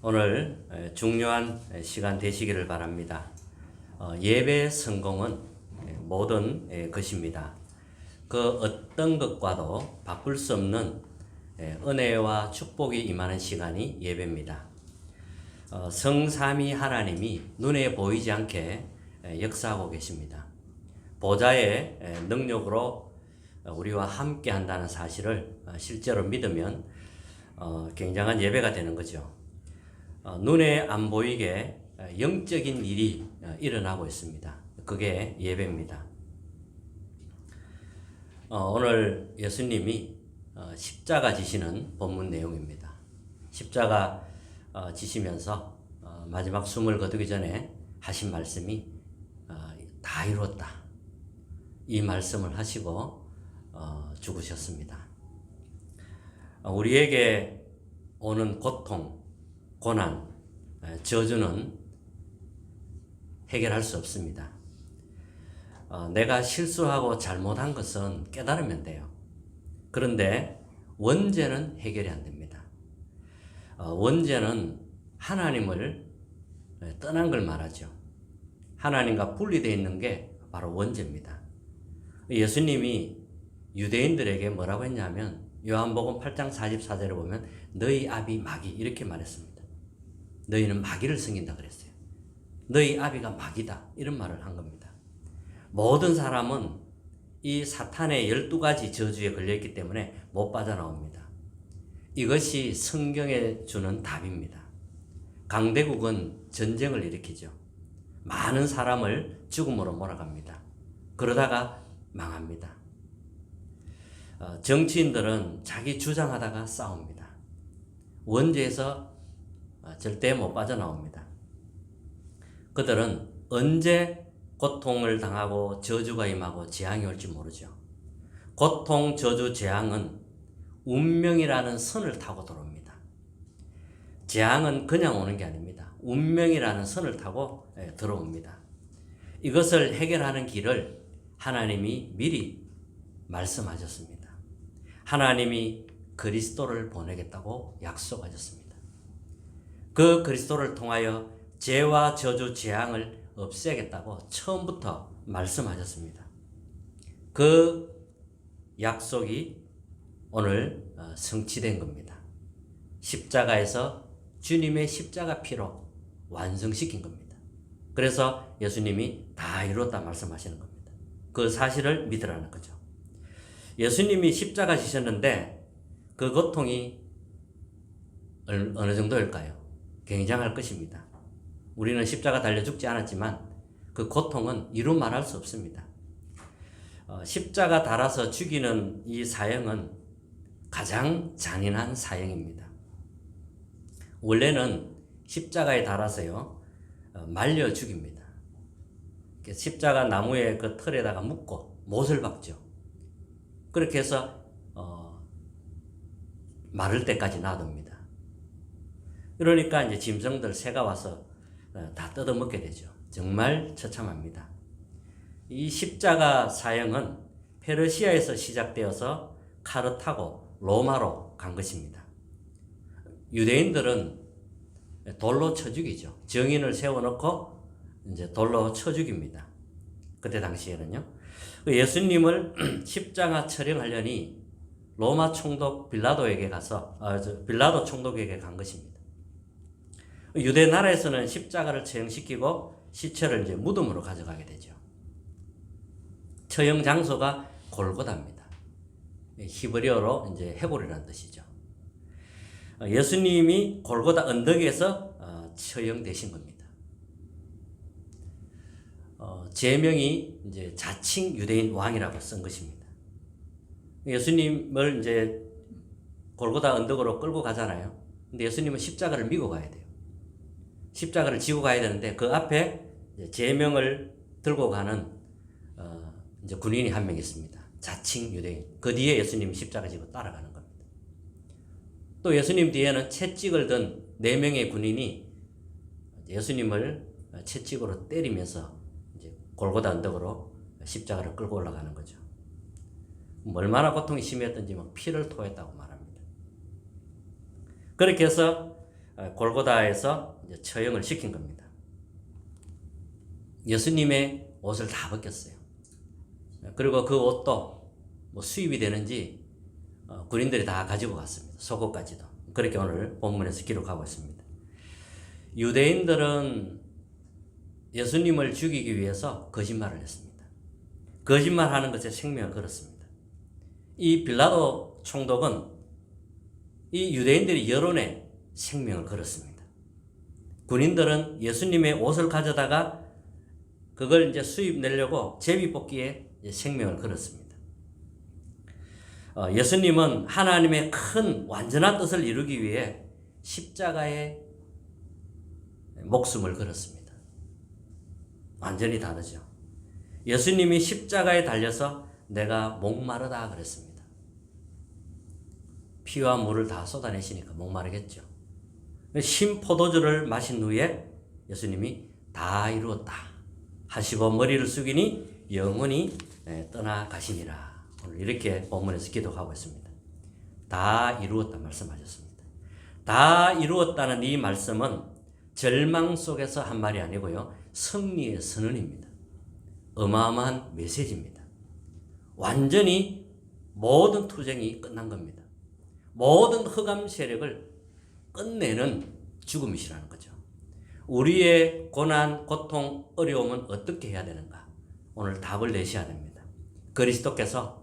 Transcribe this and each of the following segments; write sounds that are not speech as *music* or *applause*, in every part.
오늘 중요한 시간 되시기를 바랍니다. 어, 예배 성공은 모든 것입니다. 그 어떤 것과도 바꿀 수 없는 은혜와 축복이 임하는 시간이 예배입니다. 어, 성삼위 하나님이 눈에 보이지 않게 역사하고 계십니다. 보좌의 능력으로 우리와 함께 한다는 사실을 어, 실제로 믿으면 어, 굉장한 예배가 되는 거죠. 눈에 안 보이게 영적인 일이 일어나고 있습니다. 그게 예배입니다. 오늘 예수님이 십자가 지시는 본문 내용입니다. 십자가 지시면서 마지막 숨을 거두기 전에 하신 말씀이 다 이루었다. 이 말씀을 하시고 죽으셨습니다. 우리에게 오는 고통, 고난, 저주는 해결할 수 없습니다. 어, 내가 실수하고 잘못한 것은 깨달으면 돼요. 그런데 원죄는 해결이 안 됩니다. 어, 원죄는 하나님을 떠난 걸 말하죠. 하나님과 분리되어 있는 게 바로 원죄입니다. 예수님이 유대인들에게 뭐라고 했냐면 요한복음 8장 44절에 보면 너희 아비 마귀 이렇게 말했습니다. 너희는 마귀를 섬긴다 그랬어요. 너희 아비가 마귀다 이런 말을 한 겁니다. 모든 사람은 이 사탄의 12가지 저주에 걸려있기 때문에 못 빠져나옵니다. 이것이 성경에 주는 답입니다. 강대국은 전쟁을 일으키죠. 많은 사람을 죽음으로 몰아갑니다. 그러다가 망합니다. 어, 정치인들은 자기 주장하다가 싸웁니다. 원죄에서 어, 절대 못 빠져나옵니다. 그들은 언제 고통을 당하고 저주가 임하고 재앙이 올지 모르죠. 고통, 저주, 재앙은 운명이라는 선을 타고 들어옵니다. 재앙은 그냥 오는 게 아닙니다. 운명이라는 선을 타고 예, 들어옵니다. 이것을 해결하는 길을 하나님이 미리 말씀하셨습니다. 하나님이 그리스도를 보내겠다고 약속하셨습니다. 그 그리스도를 통하여 죄와 저주, 재앙을 없애겠다고 처음부터 말씀하셨습니다. 그 약속이 오늘 어, 성취된 겁니다. 십자가에서 주님의 십자가 피로 완성시킨 겁니다. 그래서 예수님이 다 이뤘다 말씀하시는 겁니다. 그 사실을 믿으라는 거죠. 예수님이 십자가 지셨는데 그 고통이 어느 정도일까요? 굉장할 것입니다. 우리는 십자가 달려 죽지 않았지만 그 고통은 이루 말할 수 없습니다. 어, 십자가 달아서 죽이는 이 사형은 가장 잔인한 사형입니다. 원래는 십자가에 달아서요 어, 말려 죽입니다. 십자가 나무의 그 털에다가 묶고 못을 박죠. 그렇게 해서 어, 마를 때까지 놔둡니다. 그러니까 이제 짐승들 새가 와서 어, 다 뜯어먹게 되죠. 정말 처참합니다. 이 십자가 사형은 페르시아에서 시작되어서 카르타고 로마로 간 것입니다. 유대인들은 돌로 쳐 죽이죠. 정인을 세워놓고 이제 돌로 쳐 죽입니다. 그때 당시에는요. 그 예수님을 *clears throat* 십자가 처령하려니 로마 총독 빌라도에게 가서 아, 빌라도 총독에게 간 것입니다. 유대 나라에서는 십자가를 처형시키고 시체를 이제 무덤으로 가져가게 되죠. 처형 장소가 골고다입니다. 히브리어로 이제 해골이라는 뜻이죠. 예수님이 골고다 언덕에서 어, 처형되신 겁니다. 어, 제명이 이제 자칭 유대인 왕이라고 쓴 것입니다. 예수님을 이제 골고다 언덕으로 끌고 가잖아요. 근데 예수님은 십자가를 미고 가야 돼요. 십자가를 지고 가야 되는데 그 앞에 제명을 들고 가는 어, 이제 군인이 한 명 있습니다. 자칭 유대인. 그 뒤에 예수님이 십자가 지고 따라가는 겁니다. 또 예수님 뒤에는 채찍을 든 네 명의 군인이 예수님을 채찍으로 때리면서 이제 골고다 언덕으로 십자가를 끌고 올라가는 거죠. 얼마나 고통이 심했던지 막 피를 토했다고 말합니다. 그렇게 해서 어, 골고다에서 처형을 시킨 겁니다. 예수님의 옷을 다 벗겼어요. 그리고 그 옷도 뭐 수입이 되는지 어, 군인들이 다 가지고 갔습니다. 속옷까지도. 그렇게 오늘 본문에서 기록하고 있습니다. 유대인들은 예수님을 죽이기 위해서 거짓말을 했습니다. 거짓말하는 것에 생명을 걸었습니다. 이 빌라도 총독은 이 유대인들이 여론에 생명을 걸었습니다. 군인들은 예수님의 옷을 가져다가 그걸 이제 수입 내려고 제비 뽑기에 생명을 걸었습니다. 어, 예수님은 하나님의 큰 완전한 뜻을 이루기 위해 십자가에 목숨을 걸었습니다. 완전히 다르죠. 예수님이 십자가에 달려서 내가 목마르다 그랬습니다. 피와 물을 다 쏟아내시니까 목마르겠죠. 신 포도주를 마신 후에 예수님이 다 이루었다 하시고 머리를 숙이니 영원히 떠나가시니라. 오늘 이렇게 본문에서 기도하고 있습니다. 다 이루었다 말씀하셨습니다. 다 이루었다는 이 말씀은 절망 속에서 한 말이 아니고요. 승리의 선언입니다. 어마어마한 메시지입니다. 완전히 모든 투쟁이 끝난 겁니다. 모든 흑암 세력을 끝내는 죽음이시라는 거죠. 우리의 고난, 고통, 어려움은 어떻게 해야 되는가? 오늘 답을 내셔야 됩니다. 그리스도께서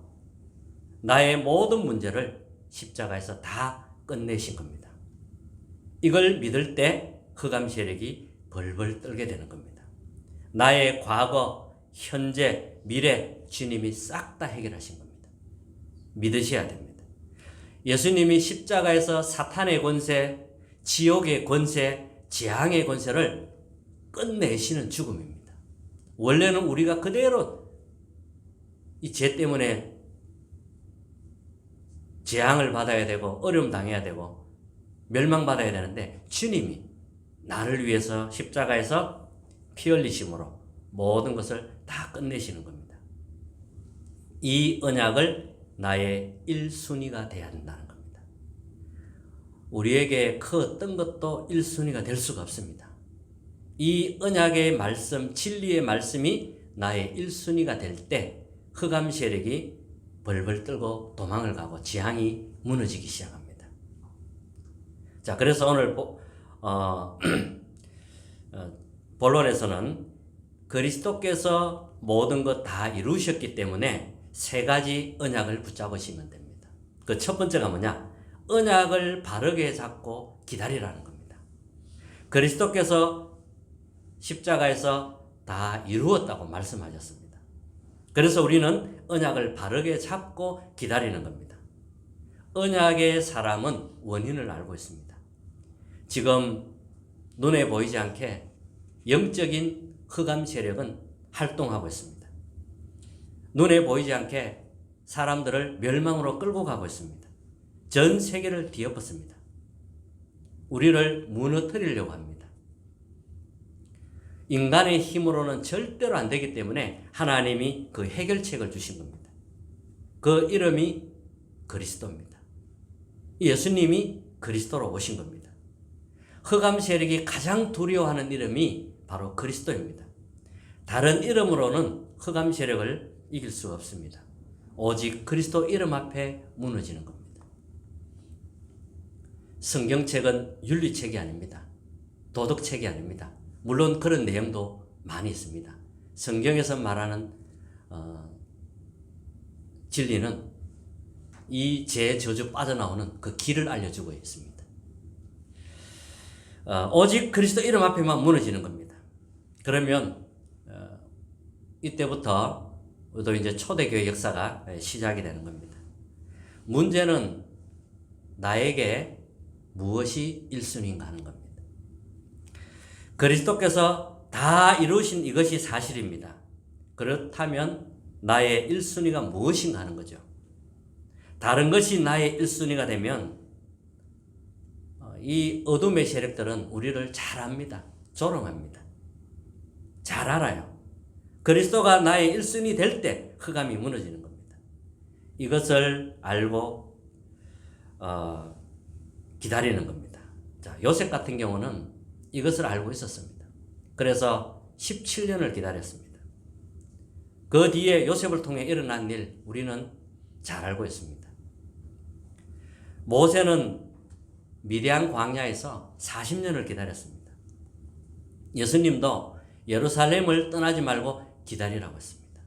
나의 모든 문제를 십자가에서 다 끝내신 겁니다. 이걸 믿을 때 흑암 세력이 벌벌 떨게 되는 겁니다. 나의 과거, 현재, 미래 주님이 싹 다 해결하신 겁니다. 믿으셔야 됩니다. 예수님이 십자가에서 사탄의 권세, 지옥의 권세, 재앙의 권세를 끝내시는 죽음입니다. 원래는 우리가 그대로 이 죄 때문에 재앙을 받아야 되고 어려움 당해야 되고 멸망받아야 되는데 주님이 나를 위해서 십자가에서 피 흘리심으로 모든 것을 다 끝내시는 겁니다. 이 언약을 나의 1순위가 돼야 된다는 겁니다. 우리에게 그 어떤 것도 1순위가 될 수가 없습니다. 이 언약의 말씀, 진리의 말씀이 나의 1순위가 될 때 흑암 세력이 벌벌 떨고 도망을 가고 지향이 무너지기 시작합니다. 자, 그래서 오늘 보, 어, *clears throat* 어, 본론에서는 그리스도께서 모든 것 다 이루셨기 때문에 세 가지 언약을 붙잡으시면 됩니다. 그 첫 번째가 뭐냐? 언약을 바르게 잡고 기다리라는 겁니다. 그리스도께서 십자가에서 다 이루었다고 말씀하셨습니다. 그래서 우리는 언약을 바르게 잡고 기다리는 겁니다. 언약의 사람은 원인을 알고 있습니다. 지금 눈에 보이지 않게 영적인 흑암 세력은 활동하고 있습니다. 눈에 보이지 않게 사람들을 멸망으로 끌고 가고 있습니다. 전 세계를 뒤엎었습니다. 우리를 무너뜨리려고 합니다. 인간의 힘으로는 절대로 안 되기 때문에 하나님이 그 해결책을 주신 겁니다. 그 이름이 그리스도입니다. 예수님이 그리스도로 오신 겁니다. 흑암 세력이 가장 두려워하는 이름이 바로 그리스도입니다. 다른 이름으로는 흑암 세력을 이길 수가 없습니다. 오직 그리스도 이름 앞에 무너지는 겁니다. 성경책은 윤리책이 아닙니다. 도덕책이 아닙니다. 물론 그런 내용도 많이 있습니다. 성경에서 말하는 어, 진리는 이제 저주 빠져나오는 그 길을 알려주고 있습니다. 어, 오직 그리스도 이름 앞에만 무너지는 겁니다. 그러면 어, 이때부터 또 이제 초대교회 역사가 시작이 되는 겁니다. 문제는 나에게 무엇이 1순위인가 하는 겁니다. 그리스도께서 다 이루신 이것이 사실입니다. 그렇다면 나의 1순위가 무엇인가 하는 거죠. 다른 것이 나의 1순위가 되면 어, 이 어둠의 세력들은 우리를 잘 압니다. 조롱합니다. 잘 알아요. 그리스도가 나의 1순위 될 때 흑암이 무너지는 겁니다. 이것을 알고 어, 기다리는 겁니다. 자, 요셉 같은 경우는 이것을 알고 있었습니다. 그래서 17년을 기다렸습니다. 그 뒤에 요셉을 통해 일어난 일 우리는 잘 알고 있습니다. 모세는 미디안 광야에서 40년을 기다렸습니다. 예수님도 예루살렘을 떠나지 말고 기다리라고 했습니다.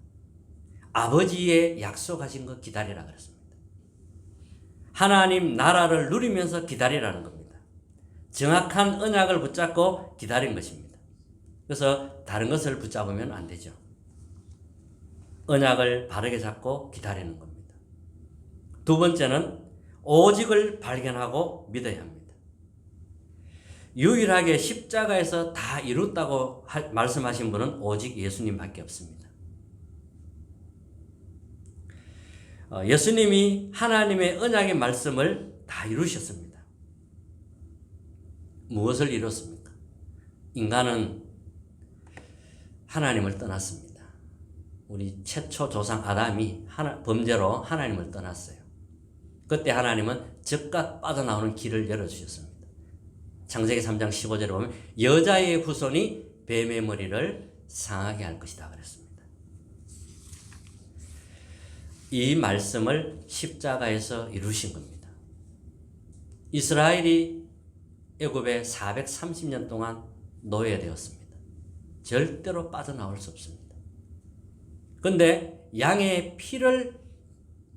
아버지의 약속하신 것 기다리라 그랬습니다. 하나님 나라를 누리면서 기다리라는 겁니다. 정확한 언약을 붙잡고 기다린 것입니다. 그래서 다른 것을 붙잡으면 안 되죠. 언약을 바르게 잡고 기다리는 겁니다. 두 번째는 오직을 발견하고 믿어야 합니다. 유일하게 십자가에서 다 이뤘다고 하- 말씀하신 분은 오직 예수님밖에 없습니다. 어, 예수님이 하나님의 언약의 말씀을 다 이루셨습니다. 무엇을 이뤘습니까? 인간은 하나님을 떠났습니다. 우리 최초 조상 아담이 하나, 범죄로 하나님을 떠났어요. 그때 하나님은 즉각 빠져나오는 길을 열어주셨습니다. 창세기 3장 15절에 보면 여자의 후손이 뱀의 머리를 상하게 할 것이다 그랬습니다. 이 말씀을 십자가에서 이루신 겁니다. 이스라엘이 애굽에 430년 동안 노예되었습니다. 절대로 빠져나올 수 없습니다. 근데 양의 피를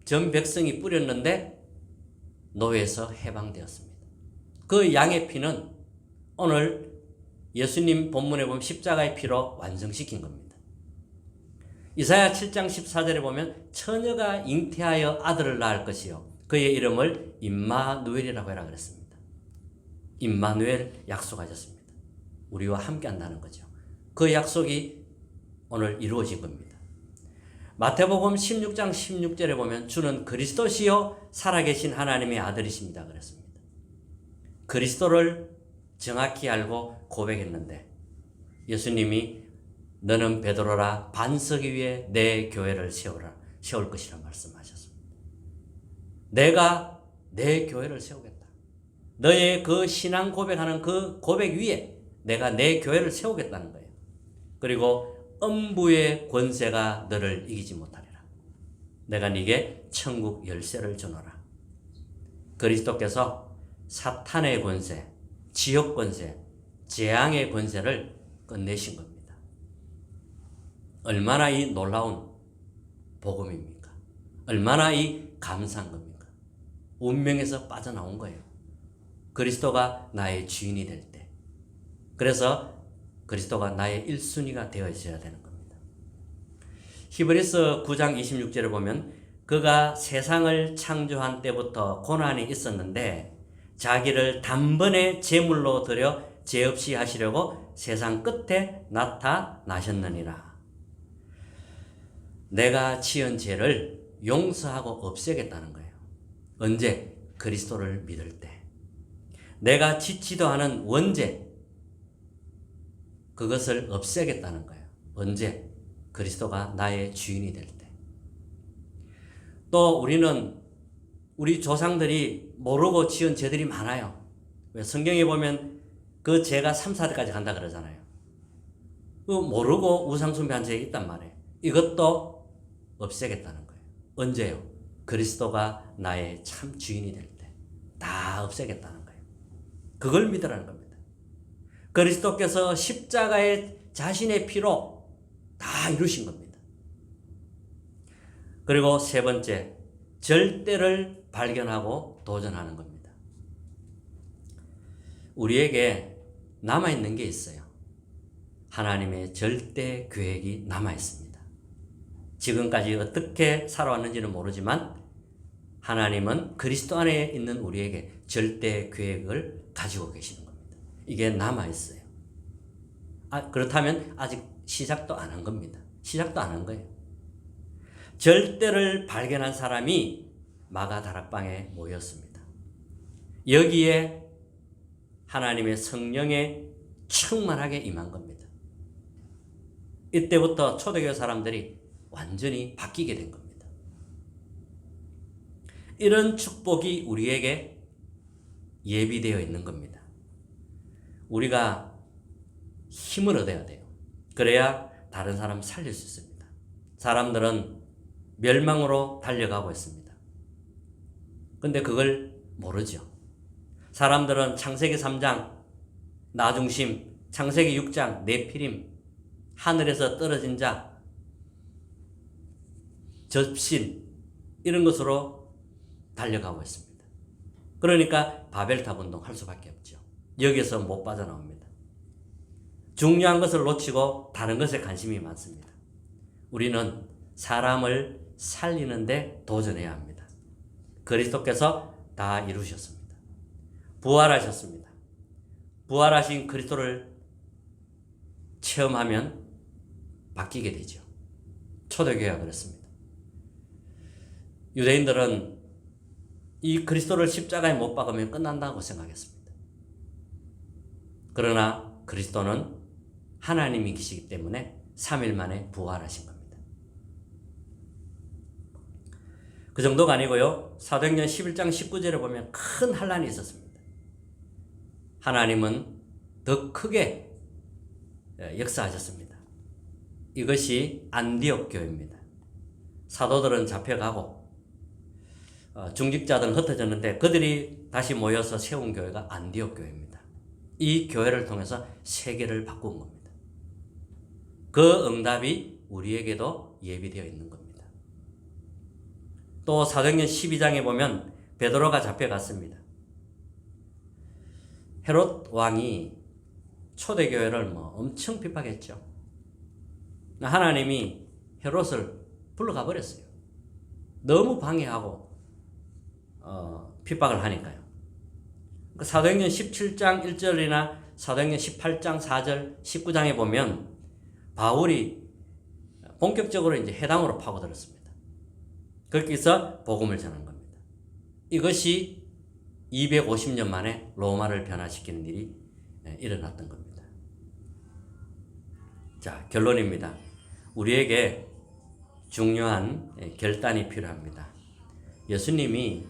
전 백성이 뿌렸는데 노예에서 해방되었습니다. 그 양의 피는 오늘 예수님 본문에 보면 십자가의 피로 완성시킨 겁니다. 이사야 7장 14절에 보면 처녀가 잉태하여 아들을 낳을 것이요 그의 이름을 임마누엘이라고 해라 그랬습니다. 임마누엘 약속하셨습니다. 우리와 함께 한다는 거죠. 그 약속이 오늘 이루어진 겁니다. 마태복음 16장 16절에 보면 주는 그리스도시요 살아계신 하나님의 아들이십니다 그랬습니다. 그리스도를 정확히 알고 고백했는데 예수님이 너는 베드로라 반석 위에 내 교회를 세우라 세울 것이라 말씀하셨습니다. 내가 내 교회를 세우겠다. 너의 그 신앙 고백하는 그 고백 위에 내가 내 교회를 세우겠다는 거예요. 그리고 음부의 권세가 너를 이기지 못하리라. 내가 네게 천국 열쇠를 주노라. 그리스도께서 사탄의 권세, 지옥 권세, 재앙의 권세를 끝내신 겁니다. 얼마나 이 놀라운 복음입니까? 얼마나 이 감사한 겁니까? 운명에서 빠져나온 거예요. 그리스도가 나의 주인이 될 때. 그래서 그리스도가 나의 1순위가 되어 있어야 되는 겁니다. 히브리서 9장 26절을 보면 그가 세상을 창조한 때부터 고난이 있었는데 자기를 단번에 제물로 드려 죄 없이 하시려고 세상 끝에 나타나셨느니라. 내가 지은 죄를 용서하고 없애겠다는 거예요. 언제? 그리스도를 믿을 때. 내가 짓지도 않은 원죄, 그것을 없애겠다는 거예요. 언제? 그리스도가 나의 주인이 될 때. 또 우리는 우리 조상들이 모르고 지은 죄들이 많아요. 왜 성경에 보면 그 죄가 3, 4대까지 간다 그러잖아요. 그 모르고 우상숭배한 죄가 있단 말이에요. 이것도 없애겠다는 거예요. 언제요? 그리스도가 나의 참 주인이 될 때. 다 없애겠다는 거예요. 그걸 믿으라는 겁니다. 그리스도께서 십자가에 자신의 피로 다 이루신 겁니다. 그리고 세 번째, 절대를 발견하고 도전하는 겁니다. 우리에게 남아있는 게 있어요. 하나님의 절대 계획이 남아있습니다. 지금까지 어떻게 살아왔는지는 모르지만 하나님은 그리스도 안에 있는 우리에게 절대 계획을 가지고 계시는 겁니다. 이게 남아있어요. 아, 그렇다면 아직 시작도 안 한 겁니다. 시작도 안 한 거예요. 절대를 발견한 사람이 마가 다락방에 모였습니다. 여기에 하나님의 성령에 충만하게 임한 겁니다. 이때부터 초대교회 사람들이 완전히 바뀌게 된 겁니다. 이런 축복이 우리에게 예비되어 있는 겁니다. 우리가 힘을 얻어야 돼요. 그래야 다른 사람 살릴 수 있습니다. 사람들은 멸망으로 달려가고 있습니다. 근데 그걸 모르죠. 사람들은 창세기 3장, 나중심, 창세기 6장, 네피림, 하늘에서 떨어진 자, 접신, 이런 것으로 달려가고 있습니다. 그러니까 바벨탑 운동 할 수밖에 없죠. 여기서 못 빠져나옵니다. 중요한 것을 놓치고 다른 것에 관심이 많습니다. 우리는 사람을 살리는데 도전해야 합니다. 그리스도께서 다 이루셨습니다. 부활하셨습니다. 부활하신 그리스도를 체험하면 바뀌게 되죠. 초대교회가 그렇습니다. 유대인들은 이 그리스도를 십자가에 못 박으면 끝난다고 생각했습니다. 그러나 그리스도는 하나님이 계시기 때문에 3일 만에 부활하신 겁니다. 그 정도가 아니고요. 사도행전 11장 19절에 보면 큰 환란이 있었습니다. 하나님은 더 크게 역사하셨습니다. 이것이 안디옥 교회입니다. 사도들은 잡혀가고 어, 중직자들은 흩어졌는데 그들이 다시 모여서 세운 교회가 안디옥 교회입니다. 이 교회를 통해서 세계를 바꾼 겁니다. 그 응답이 우리에게도 예비되어 있는 겁니다. 또 사도행전 12장에 보면 베드로가 잡혀갔습니다. 헤롯 왕이 초대교회를 뭐 엄청 핍박했죠. 하나님이 헤롯을 불러가 버렸어요. 너무 방해하고 어, 핍박을 하니까요. 그 사도행전 17장 1절이나 사도행전 18장 4절 19장에 보면 바울이 본격적으로 이제 해당으로 파고들었습니다. 해서 복음을 전한 겁니다. 이것이 250년 만에 로마를 변화시키는 일이 예, 일어났던 겁니다. 자, 결론입니다. 우리에게 중요한 예, 결단이 필요합니다. 예수님이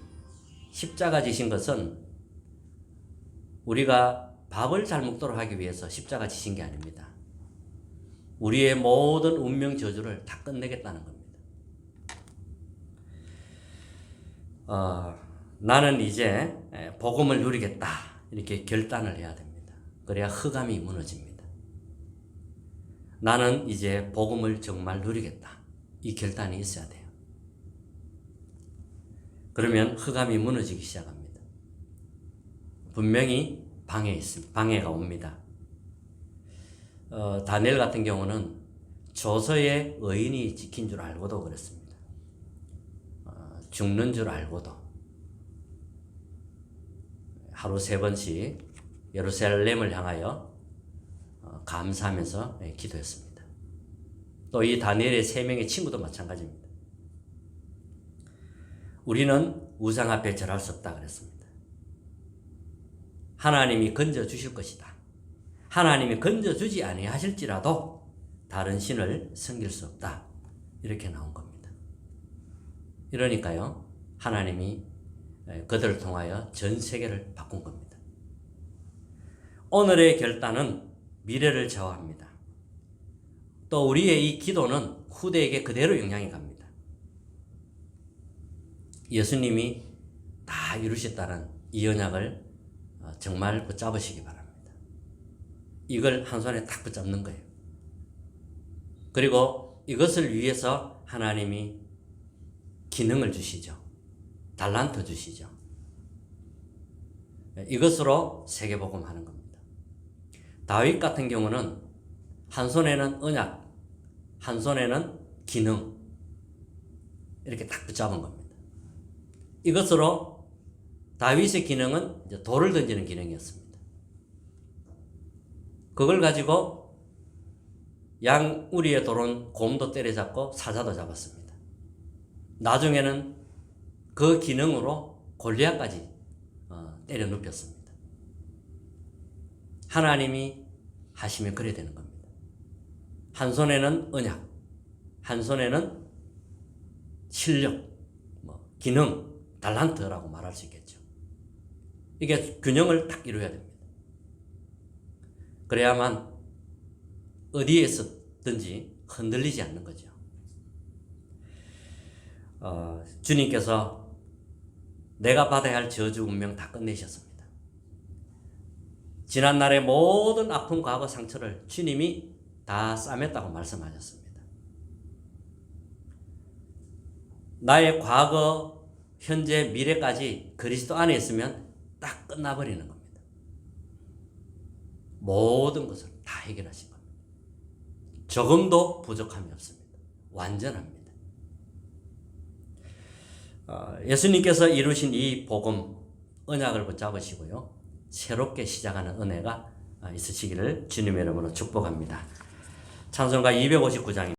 십자가 지신 것은 우리가 밥을 잘 먹도록 하기 위해서 십자가 지신 게 아닙니다. 우리의 모든 운명 저주를 다 끝내겠다는 겁니다. 어, 나는 이제 복음을 누리겠다 이렇게 결단을 해야 됩니다. 그래야 흑암이 무너집니다. 나는 이제 복음을 정말 누리겠다 이 결단이 있어야 돼요. 그러면 흑암이 무너지기 시작합니다. 분명히 방해 있습니다. 방해가 옵니다. 어, 다니엘 같은 경우는 조서의 의인이 지킨 줄 알고도 그랬습니다. 어, 죽는 줄 알고도 하루 세 번씩 예루살렘을 향하여 어, 감사하면서 예, 기도했습니다. 또 이 다니엘의 세 명의 친구도 마찬가지입니다. 우리는 우상 앞에 절할 수 없다 그랬습니다. 하나님이 건져 주실 것이다. 하나님이 건져 주지 아니하실지라도 다른 신을 섬길 수 없다. 이렇게 나온 겁니다. 이러니까요. 하나님이 그들을 통하여 전 세계를 바꾼 겁니다. 오늘의 결단은 미래를 좌우합니다. 또 우리의 이 기도는 후대에게 그대로 영향이 갑니다. 예수님이 다 이루셨다는 이 언약을 어, 정말 붙잡으시기 바랍니다. 이걸 한 손에 딱 붙잡는 거예요. 그리고 이것을 위해서 하나님이 기능을 주시죠. 달란트 주시죠. 이것으로 세계복음 하는 겁니다. 다윗 같은 경우는 한 손에는 언약, 한 손에는 기능, 이렇게 딱 붙잡은 겁니다. 이것으로 다윗의 기능은 돌을 던지는 기능이었습니다. 그걸 가지고 양 우리의 돌은 곰도 때려잡고 사자도 잡았습니다. 나중에는 그 기능으로 골리앗까지 어, 때려 눕혔습니다. 하나님이 하시면 그래 되는 겁니다. 한 손에는 언약, 한 손에는 실력, 뭐 기능, 달란트라고 말할 수 있겠죠. 이게 균형을 딱 이루어야 됩니다. 그래야만 어디에 있었든지 흔들리지 않는 거죠. 어, 주님께서 내가 받아야 할 저주 운명 다 끝내셨습니다. 지난 날의 모든 아픈 과거 상처를 주님이 다 싸맸다고 말씀하셨습니다. 나의 과거, 현재, 미래까지 그리스도 안에 있으면 딱 끝나버리는 겁니다. 모든 것을 다 해결하신 겁니다. 조금도 부족함이 없습니다. 완전합니다. 어, 예수님께서 이루신 이 복음, 언약을 붙잡으시고요. 새롭게 시작하는 은혜가 있으시기를 주님의 이름으로 축복합니다. 찬송가 259장입니다.